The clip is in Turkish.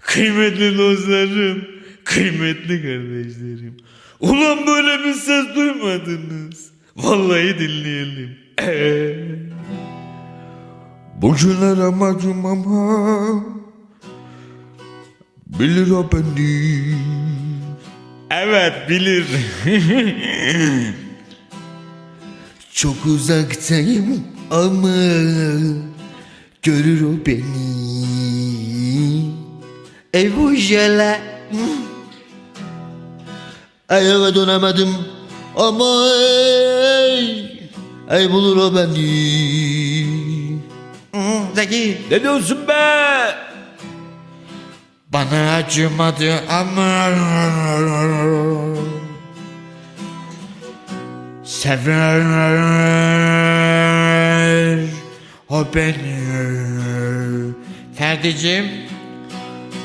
Kıymetli dostlarım, kıymetli kardeşlerim. Ulan böyle bir ses duymadınız. Vallahi dinleyelim. Ee, Bugünler amacım ama Bilir o beni evet bilir. Çok uzaktayım ama Görür o beni Ey bu jele. Ayağa dönemedim ama ey, ey bulur o beni. Zeki. Ne diyorsun be? Bana acımadı ama. Sever o beni. Ferdiciğim